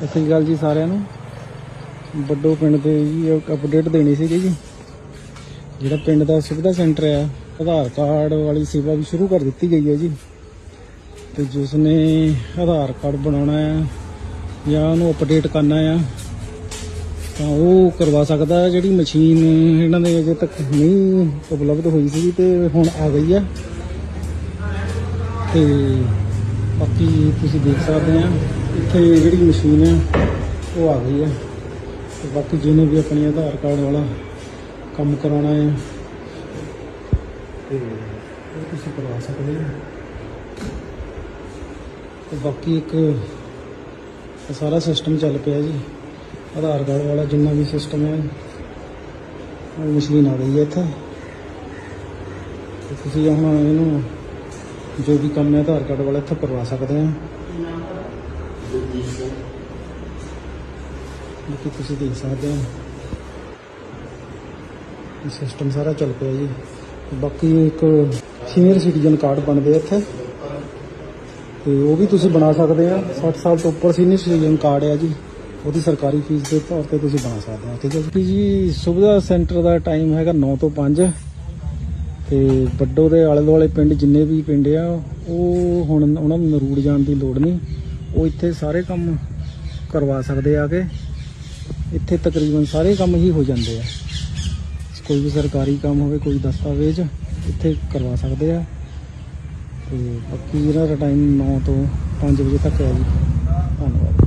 ਸਤਿ ਸ਼੍ਰੀ ਅਕਾਲ ਜੀ ਸਾਰਿਆਂ ਨੂੰ। ਵੱਡੋ ਪਿੰਡ ਦੇ ਜੀ ਅਪਡੇਟ ਦੇਣੀ ਸੀਗੀ ਜੀ। ਜਿਹੜਾ ਪਿੰਡ ਦਾ ਸੁਵਿਧਾ ਸੈਂਟਰ ਆ, ਆਧਾਰ ਕਾਰਡ ਵਾਲੀ ਸੇਵਾ ਵੀ ਸ਼ੁਰੂ ਕਰ ਦਿੱਤੀ ਗਈ ਹੈ ਜੀ। ਤੇ ਜਿਸ ਨੇ ਆਧਾਰ ਕਾਰਡ ਬਣਾਉਣਾ ਆ, ਜਾਂ ਉਹਨੂੰ ਅਪਡੇਟ ਕਰਨਾ ਆ, ਤਾਂ ਉਹ ਕਰਵਾ ਸਕਦਾ ਜਿਹੜੀ ਮਸ਼ੀਨ ਇਹਨਾਂ ਦੇ ਅਜੇ ਤੱਕ ਨਹੀਂ ਉਪਲਬਧ ਹੋਈ ਸੀ ਤੇ ਹੁਣ ਆ ਗਈ ਆ। ਤੇ ਬਾਕੀ ਤੁਸੀਂ ਦੇਖ ਸਕਦੇ ਆ ਇੱਥੇ ਜਿਹੜੀ ਮਸ਼ੀਨ ਆ ਉਹ ਆ ਗਈ ਆ ਤੇ ਬਾਕੀ ਜਿਹਨੇ ਵੀ ਆਪਣੀ ਆਧਾਰ ਕਾਰਡ ਵਾਲਾ ਕੰਮ ਕਰਾਉਣਾ ਹੈ ਤੇ ਉਹ ਤੁਸੀਂ ਕਰਵਾ ਸਕਦੇ ਹੋ। ਤੇ ਬਾਕੀ ਇੱਕ ਸਾਰਾ ਸਿਸਟਮ ਚੱਲ ਪਿਆ ਜੀ। ਆਧਾਰ ਕਾਰਡ ਵਾਲਾ ਜਿੰਨਾ ਵੀ ਸਿਸਟਮ ਹੈ ਉਹ ਮਸ਼ੀਨ ਆ ਗਈ ਹੈ ਇੱਥੇ। ਤੁਸੀਂ ਹੁਣ ਇਹਨੂੰ ਜੋ ਵੀ ਕੰਮ ਹੈ ਆਧਾਰ ਕਾਰਡ ਵਾਲਾ ਇੱਥੇ ਕਰਵਾ ਸਕਦੇ ਆ ਬਾਕੀ ਤੁਸੀਂ ਦੇਖ ਸਕਦੇ ਹੋ। ਇਹ ਸਿਸਟਮ ਸਾਰਾ ਚੱਲ ਪਿਆ ਜੀ। ਬਾਕੀ ਇੱਕ ਸੀਨੀਅਰ ਸਿਟੀਜ਼ਨ ਕਾਰਡ ਬਣਦੇ ਇੱਥੇ। ਤੇ ਉਹ ਵੀ ਤੁਸੀਂ ਬਣਾ ਸਕਦੇ ਆ। 60 ਸਾਲ ਤੋਂ ਉੱਪਰ ਸੀਨੀਅਰ ਸਿਟੀਜ਼ਨ ਕਾਰਡ ਹੈ ਜੀ। ਉਹਦੀ ਸਰਕਾਰੀ ਫੀਸ ਦੇ ਤੌਰ ਤੇ ਤੁਸੀਂ ਬਣਾ ਸਕਦੇ ਹੋ। ਠੀਕ ਹੈ ਜੀ। ਜੀ, ਸੁਵਿਧਾ ਸੈਂਟਰ ਦਾ ਟਾਈਮ ਹੈਗਾ 9 ਤੋਂ 5 ਤੇ ਵੱਡੋ ਦੇ ਆਲੇ ਦੁਆਲੇ ਪਿੰਡ ਜਿੰਨੇ ਵੀ ਪਿੰਡ ਆ, ਉਹ ਹੁਣ ਉਹਨਾਂ ਨੂੰ ਨਰੂੜ ਜਾਣ ਦੀ ਲੋੜ ਨਹੀਂ। ਉਹ ਇੱਥੇ ਸਾਰੇ ਕੰਮ ਕਰਵਾ ਸਕਦੇ ਆ ਕੇ। ਇੱਥੇ ਤਕਰੀਬਨ ਸਾਰੇ ਕੰਮ ਹੀ ਹੋ ਜਾਂਦੇ ਆ। ਕੋਈ ਵੀ ਸਰਕਾਰੀ ਕੰਮ ਹੋਵੇ, ਕੋਈ ਦਸਤਾਵੇਜ਼, ਇੱਥੇ ਕਰਵਾ ਸਕਦੇ ਆ। ਤੇ ਬਾਕੀ ਇਹਨਾਂ ਦਾ ਟਾਈਮ 9 ਤੋਂ 5 ਵਜੇ ਤੱਕ ਹੈ ਜੀ।